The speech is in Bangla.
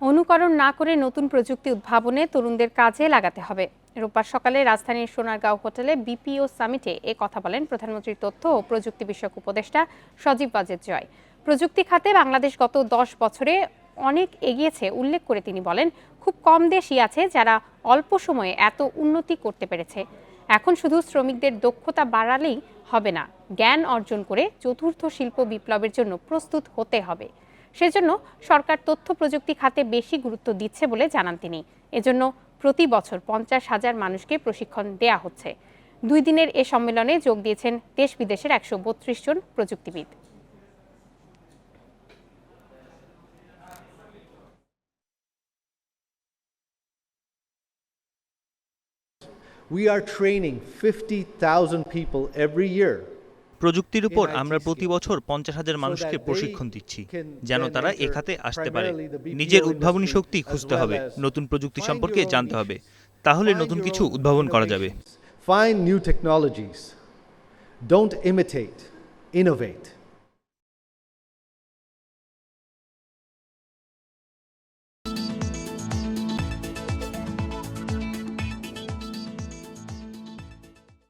অনুকরণ না করে নতুন প্রযুক্তি উদ্ভাবনে তরুণদের কাজে লাগাতে হবে। রোববার সকালে রাজধানীর সোনারগাঁও হোটেলে বিপিও সামিটে এ কথা বলেন প্রধানমন্ত্রীর তথ্য ও প্রযুক্তি বিষয়ক উপদেষ্টা সজীব ওয়াজেদ জয়। প্রযুক্তি খাতে বাংলাদেশ গত দশ বছরে অনেক এগিয়েছে উল্লেখ করে তিনি বলেন, খুব কম দেশই আছে যারা অল্প সময়ে এত উন্নতি করতে পেরেছে। এখন শুধু শ্রমিকদের দক্ষতা বাড়ালেই হবে না, জ্ঞান অর্জন করে চতুর্থ শিল্প বিপ্লবের জন্য প্রস্তুত হতে হবে। সেজন্য সরকার তথ্য প্রযুক্তি খাতে বেশি গুরুত্ব দিচ্ছে বলে জানান তিনি এজন্য প্রতি বছর পঞ্চাশ হাজার মানুষকে প্রশিক্ষণ দেয়া হচ্ছে দুই দিনের এ সম্মেলনে যোগ দিয়েছেন দেশ বিদেশের একশো বত্রিশ জন প্রযুক্তিবিদ We are training 50,000 people every year. প্রযুক্তির উপর আমরা প্রতি বছর পঞ্চাশ হাজার মানুষকে প্রশিক্ষণ দিচ্ছি যেন তারা এখাতে আসতে পারে। নিজের উদ্ভাবনী শক্তি খুঁজতে হবে নতুন প্রযুক্তি সম্পর্কে জানতে হবে তাহলে নতুন কিছু উদ্ভাবন করা যাবে। Fine new technologies don't imitate innovate